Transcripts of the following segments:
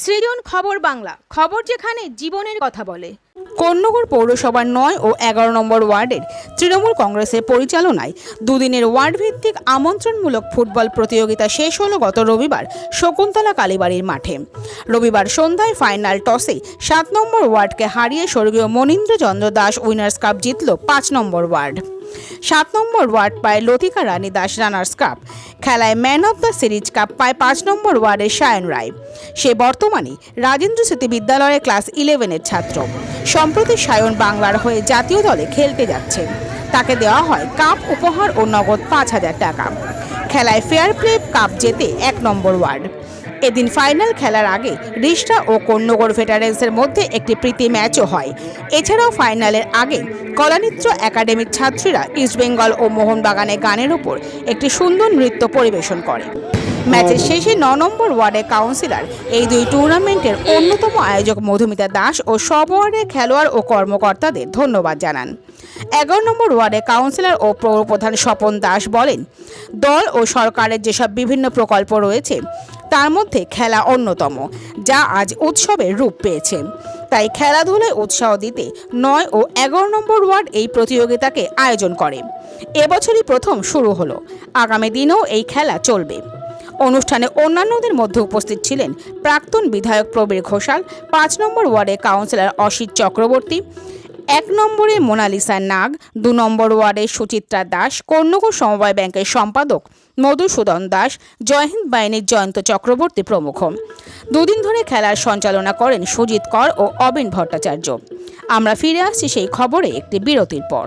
সৃজন খবর বাংলা, খবর যেখানে জীবনের কথা বলে। কন্যগর পৌরসভার নয় ও এগারো নম্বর ওয়ার্ডের তৃণমূল কংগ্রেসের পরিচালনায় দুদিনের ওয়ার্ড ভিত্তিক আমন্ত্রণমূলক ফুটবল প্রতিযোগিতা শেষ হলো গত রবিবার শকুন্তলা কালীবাড়ির মাঠে। রবিবার সন্ধ্যায় ফাইনাল টসে সাত নম্বর ওয়ার্ডকে হারিয়ে স্বর্গীয় মনীন্দ্রচন্দ্র দাস উইনার্স কাপ জিতল পাঁচ নম্বর ওয়ার্ড। সাত নম্বর ওয়ার্ড পায় লতিকা রানী দাস রানার্স কাপ। খেলায় man of the series cup পায় পাঁচ নম্বর ওয়ার্ডের সায়ন রায়। সে বর্তমানে রাজেন্দ্র স্মৃতি বিদ্যালয়ের ক্লাস ইলেভেনের ছাত্র। সম্প্রতি সায়ন বাংলার হয়ে জাতীয় দলে খেলতে যাচ্ছে। তাকে দেওয়া হয় কাপ উপহার ও নগদ পাঁচ হাজার টাকা। খেলায় ফেয়ার প্লে কাপ জেতে এক নম্বর ওয়ার্ড। এদিন ফাইনাল খেলার আগে রিষ্টা ও কন্যগর ভেটারেন্সের মধ্যে একটি প্রীতি ম্যাচও হয়। এছাড়াও ফাইনালের আগে কলানিত্র একাডেমির ছাত্রীরা ইস্টবেঙ্গল ও মোহনবাগানের গানের উপর একটি সুন্দর নৃত্য পরিবেশন করে। ম্যাচের শেষে ন নম্বর ওয়ার্ডের কাউন্সিলর এই দুই টুর্নামেন্টের অন্যতম আয়োজক মধুমিতা দাস ও সব ওয়ার্ডের খেলোয়াড় ও কর্মকর্তাদের ধন্যবাদ জানান। এগারো নম্বর ওয়ার্ডের কাউন্সিলর ও পৌরপ্রধান স্বপন দাস বলেন দল ও সরকারের যেসব বিভিন্ন প্রকল্প রয়েছে তার মধ্যে খেলা অন্যতম, যা আজ উৎসবের রূপ পেয়েছে। তাই খেলাধুলায় উৎসাহ দিতে নয় ও এগারো নম্বর ওয়ার্ড এই প্রতিযোগিতাকে আয়োজন করে। এবছরই প্রথম শুরু হলো। আগামী দিনেও এই খেলা চলবে। অনুষ্ঠানে অন্যান্যদের মধ্যে উপস্থিত ছিলেন প্রাক্তন বিধায়ক প্রবীর ঘোষাল, পাঁচ নম্বর ওয়ার্ডের কাউন্সিলর অসিত চক্রবর্তী, এক নম্বরে মোনালিসা নাগ, দু নম্বর ওয়ার্ডে সুচিত্রা দাস কর্ণগর সমবায় ব্যাংকের সম্পাদক মধুসূদন দাস জয়হিন্দ বাহিনীর জয়ন্ত চক্রবর্তী প্রমুখ। দুদিন ধরে খেলার সঞ্চালনা করেন সুজিত কর ও অবিন ভট্টাচার্য। আমরা ফিরে আসছি সেই খবরে একটি বিরতির পর।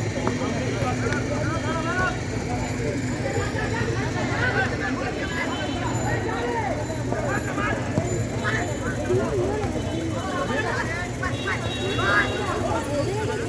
building?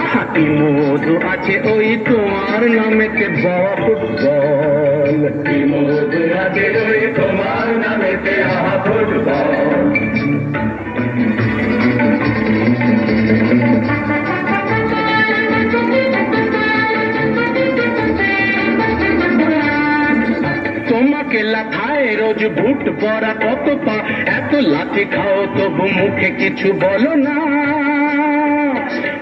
আহা কি মধু আছে ওই তোমার নামেতে বাবা ফুটবল। কি মধু আছে ওই কেলা খায় রোজ ভুট পরা কত পা? এত লাঠি খাও তবু মুখে কিছু বলো না।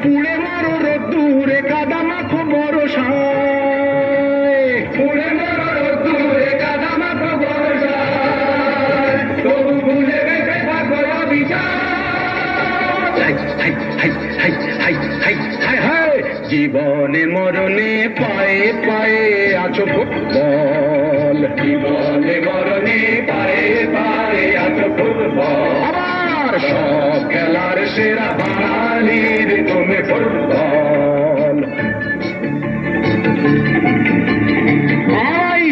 পুড়ে মারো রোদ্দুরে, কাদা মাখো বড় সায়। জীবনে মরণে পায়ে পায়ে আছো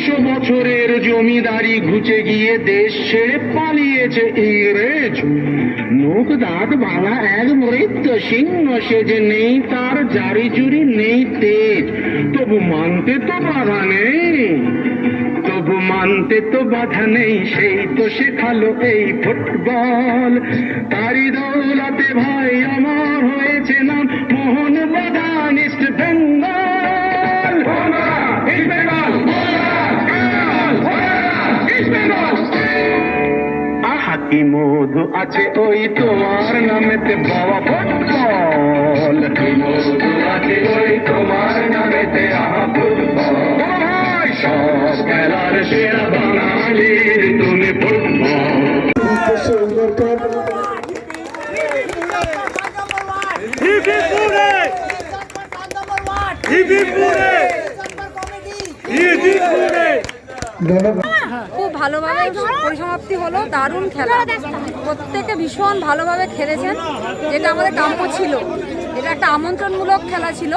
নদীর বছরের জমিদারি ঘুচে গিয়ে দেশে পালিয়েছে ইংরেজ। মুখ দাঁত ভাঙা এক মৃত্য সিংহ সে যে নেই তার জারি জুড়ি নেই তেজ। তবু মানতে তো বাধা নেই। তবু মানতে তো বাধা নেই সেই তো শেখালো এই ফুটবল। তারি দৌলাতে ভাই আমার হয়েছে নাম মোহন বাগান ইস্ট বেঙ্গল। ইস্ট বেঙ্গল ইস্ট বেঙ্গল আহা কি মধু আছে ওই তোমার নামেতে বাবা ফুটবল। খুব ভালোভাবে পরিসমাপ্তি হলো দারুণ খেলা। প্রত্যেকে ভীষণ ভালোভাবে খেলেছেন যেটা আমাদের কাম্য ছিল। এটা একটা আমন্ত্রণমূলক খেলা ছিল।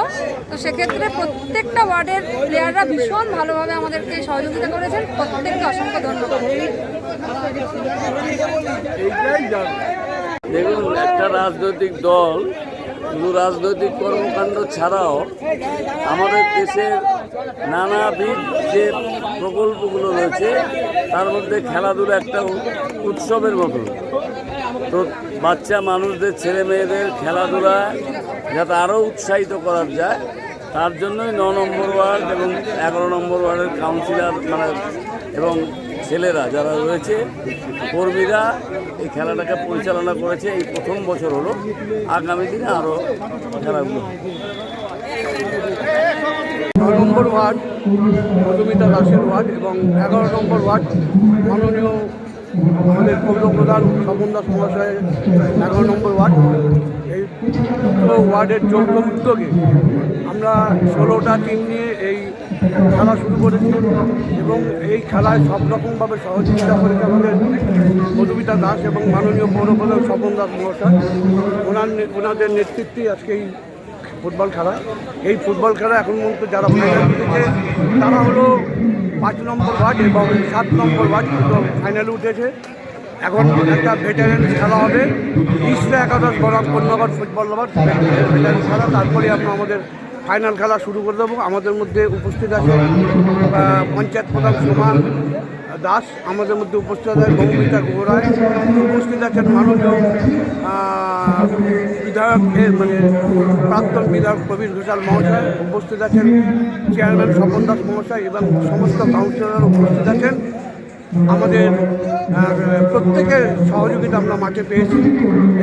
তো সেক্ষেত্রে প্রত্যেকটা ওয়ার্ডের প্লেয়াররা ভীষণ ভালোভাবে আমাদেরকে সহযোগিতা করেছেন। প্রত্যেককে অসংখ্য ধন্যবাদ। দেখুন, একটা রাজনৈতিক দল, শুধু রাজনৈতিক কর্মকাণ্ড ছাড়াও আমাদের দেশের নানাবিধ যে প্রকল্পগুলো রয়েছে, তার মধ্যে খেলাধুলা একটা উৎসবের মতো। তো বাচ্চা, মানুষদের ছেলে মেয়েদের খেলাধুলা যাতে আরও উৎসাহিত করা যায়। তার জন্যই ন নম্বর ওয়ার্ড এবং এগারো নম্বর ওয়ার্ডের কাউন্সিলর মানে এবং ছেলেরা যারা রয়েছে, কর্মীরা এই খেলাটাকে পরিচালনা করেছে। এই প্রথম বছর হলো, আগামী দিনে আরও খেলাগুলো নয় নম্বর ওয়ার্ড মধুমিতা দাসের ওয়ার্ড এবং এগারো নম্বর ওয়ার্ড, মাননীয় আমাদের পৌর প্রধান স্বপন দাস মহাশয়ের এগারো নম্বর ওয়ার্ড। এই ওয়ার্ডের যৌথ উদ্যোগে আমরা ষোলোটা টিম নিয়ে এই খেলা শুরু করেছি এবং এই খেলায় সব রকমভাবে সহযোগিতা করেছে আমাদের মধুমিতা দাস এবং মাননীয় পৌর প্রধান স্বপন দাস মহাশয়। ওনার ওনাদের নেতৃত্বেই আজকে এই ফুটবল খেলা। এই ফুটবল খেলা এখন পর্যন্ত যারা উঠেছে তারা হলো পাঁচ নম্বর ওয়ার্ড এবং সাত নম্বর ওয়ার্ড ফাইনালে উঠেছে। এখন একটা ভেটারেন খেলা হবে। ইস্ট একাদশ বরাক কন্যাগর ফুটবল লাভার ভেটারেন খেলা। তারপরে আমরা আমাদের ফাইনাল খেলা শুরু করে দেবো। আমাদের মধ্যে উপস্থিত আছে পঞ্চায়েত প্রধান সুমান দাস। আমাদের মধ্যে উপস্থিত আছে মৌমিতা গোড়ায় উপস্থিত আছেন মাননীয় বিধায়ক মানে প্রাক্তন বিধায়ক প্রবীর ঘোষাল মহাশয়। উপস্থিত আছেন চেয়ারম্যান স্বপন দাস মহাশয় এবং সমস্ত কাউন্সিলর উপস্থিত আছেন। আমাদের প্রত্যেকের সহযোগিতা আমরা মাঠে পেয়েছি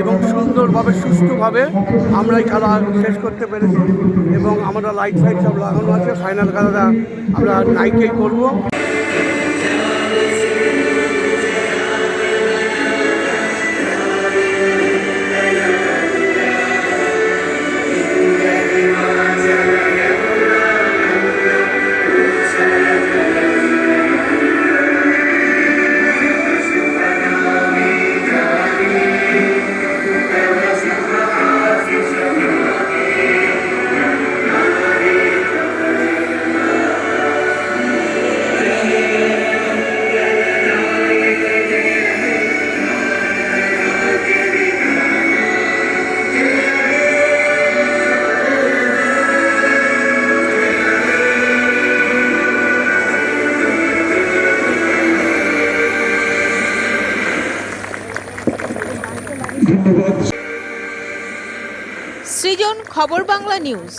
এবং সুন্দরভাবে, সুষ্ঠুভাবে আমরা এই খেলা শেষ করতে পেরেছি এবং আমরা লাইট ফাইট সব লাগানো আছে ফাইনাল খেলাটা আমরা নাইটেই করব। খবর বাংলা নিউজ।